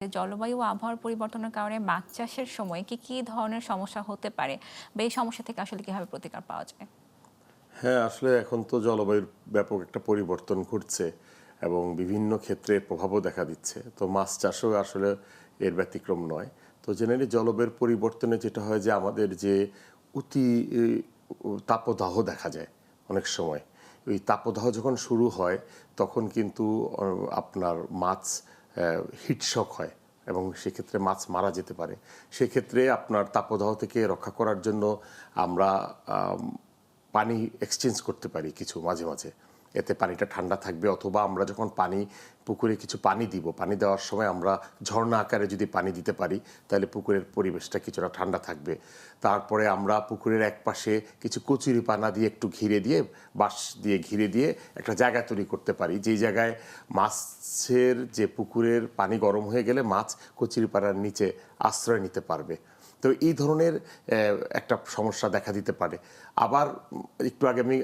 জলবায়ু ও আবহাওয়ার পরিবর্তনের কারণে মাছ চাষের সময় কি কি ধরনের সমস্যা হতে পারে বা এই সমস্যা থেকে আসলে কীভাবে প্রতিকার পাওয়া যায়? হ্যাঁ আসলে এখন তো জলবায়ুর ব্যাপক একটা পরিবর্তন ঘটছে এবং বিভিন্ন ক্ষেত্রে প্রভাবও দেখা দিচ্ছে। তো মাছ চাষও আসলে এর ব্যতিক্রম নয়। তো জেনারেলি জলবায়ুর পরিবর্তনে যেটা হয় যে আমাদের যে অতি তাপদাহ দেখা যায় অনেক সময়। ওই তাপদাহ যখন শুরু হয়, তখন কিন্তু আপনার মাছ হিটশক হয় এবং সেক্ষেত্রে মাছ মারা যেতে পারে। সেক্ষেত্রে আপনার তাপদাহ থেকে রক্ষা করার জন্য আমরা পানি এক্সচেঞ্জ করতে পারি কিছু মাঝে মাঝে। এতে পানিটা ঠান্ডা থাকবে, অথবা আমরা যখন পানি, পুকুরে কিছু পানি দিব, পানি দেওয়ার সময় আমরা ঝর্ণা আকারে যদি পানি দিতে পারি, তাহলে পুকুরের পরিবেশটা কিছুটা ঠান্ডা থাকবে। তারপরে আমরা পুকুরের এক পাশে কিছু কচুরি পানা দিয়ে একটু ঘিরে দিয়ে, বাঁশ দিয়ে ঘিরে দিয়ে একটা জায়গা তৈরি করতে পারি। যেই জায়গায় মাছের যে পুকুরের পানি গরম হয়ে গেলে মাছ কচুরি পানার নিচে আশ্রয় নিতে পারবে। তো এই ধরনের একটা সমস্যা দেখা দিতে পারে। আবার একটু আগে আমি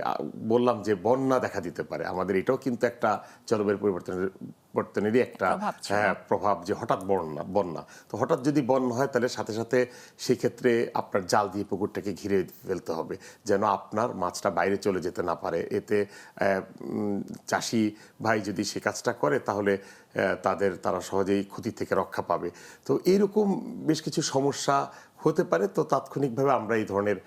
বললাম যে বন্যা দেখা দিতে পারে। আমাদের এটাও কিন্তু একটা জলবায়ু পরিবর্তনের পরিবর্তনেরই একটা প্রভাব হ্যাঁ প্রভাব যে হঠাৎ বন্যা বন্যা। তো হঠাৎ যদি বন্যা হয় তাহলে সাথে সাথে সেই ক্ষেত্রে আপনার জাল দিয়ে পুকুরটাকে ঘিরে ফেলতে হবে। যেন আপনার মাছটা বাইরে চলে যেতে না পারে। এতে চাষি ভাই যদি সে কাজটা করে তাহলে তাদের তারা সহজেই ক্ষতি থেকে রক্ষা পাবে তো এইরকম বেশ কিছু সমস্যা হতে পারে তো তাৎক্ষণিকভাবে আমরা এই ধরনের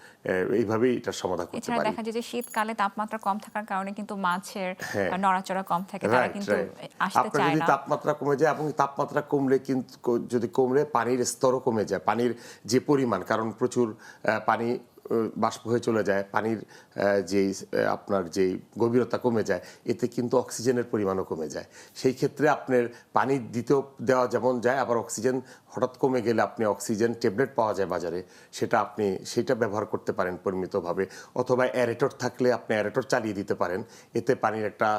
এইভাবেই এটার সমাধান করতে পারি দেখা যায় যে শীতকালে তাপমাত্রা কম থাকার কারণে কিন্তু মাছের হ্যাঁ। নড়াচড়া কম থাকে তারা কিন্তু. আসতে আপনার চায় যদি না তাপমাত্রা কমে যায় এবং তাপমাত্রা কমলে কিন্তু যদি কমলে পানির স্তরও কমে যায় পানির যে পরিমাণ কারণ প্রচুর পানি বাষ্প হয়ে চলে যায়, পানির যেই আপনার যেই গভীরতা কমে যায়, এতে কিন্তু অক্সিজেনের পরিমাণও কমে যায়। সেই ক্ষেত্রে আপনার পানি দিতেও দেওয়া যেমন যায়, আবার অক্সিজেন হঠাৎ কমে গেলে আপনি অক্সিজেন ট্যাবলেট পাওয়া যায় বাজারে। সেটা আপনি, সেটা ব্যবহার করতে পারেন পরিমিতভাবে, অথবা অ্যারেটর থাকলে আপনি অ্যারেটর চালিয়ে দিতে পারেন। এতে পানির একটা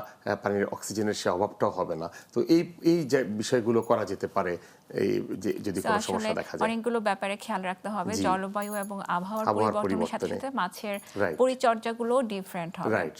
পানির অক্সিজেনের সে অভাবটাও হবে না। তো এই এই যে বিষয়গুলো করা যেতে পারে এই যদি কোনো আসলে সমস্যা দেখা যায়। অনেকগুলো ব্যাপারে খেয়াল রাখতে হবে। জলবায়ু এবং আবহাওয়ার পরিবর্তনের সাথে সাথে মাছের. পরিচর্যাগুলো ডিফারেন্ট হবে। রাইট